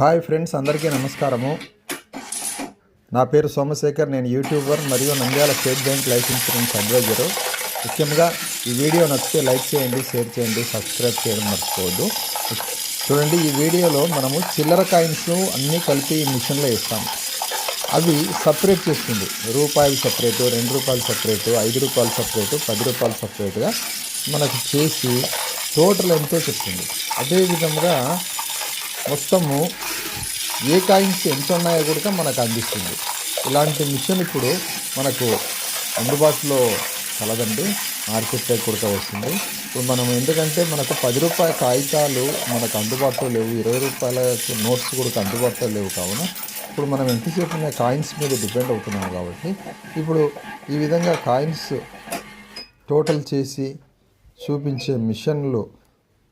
Hi friends అందరికీ నమస్కారము. నా పేరు సోమశేఖర్ నేను యూట్యూబర్ మరియు Nandyal state bank life insurance advisor. ముఖ్యంగా ఈ వీడియో నచ్చితే లైక్ చేయండి షేర్ చేయండి సబ్స్క్రైబ్ చేయడం మర్చిపోవద్దు. చూడండి ఈ వీడియోలో మనము చిల్లర కాయిన్స్ అన్నీ కలిపి ఈ మిషన్లో ఇస్తాం అవి సపరేట్ చేస్తుంది. రూపాయలు సపరేటు రెండు రూపాయలు సపరేటు ఐదు రూపాయలు సపరేటు పది రూపాయలు సపరేటుగా మనకు చేసి టోటల్ ఎంతో చెప్తుంది. అదేవిధంగా మొత్తము ఏ కాయిన్స్ ఎంత ఉన్నాయో కూడా మనకు అందిస్తుంది. ఇలాంటి మిషన్ ఇప్పుడు మనకు అందుబాటులో కలదండి. మార్కెట్లో కూడా వస్తుంది. ఇప్పుడు మనం ఎందుకంటే మనకు పది రూపాయల కాగితాలు మనకు అందుబాటులో లేవు. ఇరవై రూపాయల నోట్స్ కూడా అందుబాటులో లేవు కావున ఇప్పుడు మనం ఎంతసేపు ఉన్న కాయిన్స్ మీద డిపెండ్ అవుతున్నాం కాబట్టి ఇప్పుడు ఈ విధంగా కాయిన్స్ టోటల్ చేసి చూపించే మిషన్లు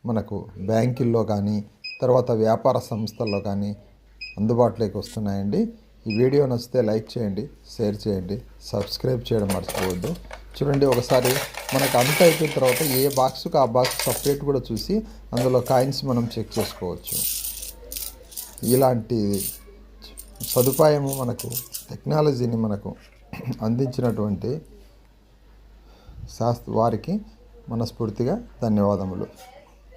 మనకు బ్యాంకుల్లో కానీ తర్వాత వ్యాపార సంస్థల్లో కానీ అందుబాటులోకి వస్తున్నాయండి. ఈ వీడియో నచ్చితే లైక్ చేయండి షేర్ చేయండి సబ్స్క్రైబ్ చేయడం మర్చిపోవద్దు. చూడండి ఒకసారి మనకు అంత అయిపోయిన తర్వాత ఏ బాక్స్కు ఆ బాక్స్ సపరేట్ కూడా చూసి అందులో కాయిన్స్ మనం చెక్ చేసుకోవచ్చు. ఇలాంటి సదుపాయము మనకు టెక్నాలజీని మనకు అందించినటువంటి శాస్త్ర వారికి మనస్ఫూర్తిగా ధన్యవాదములు.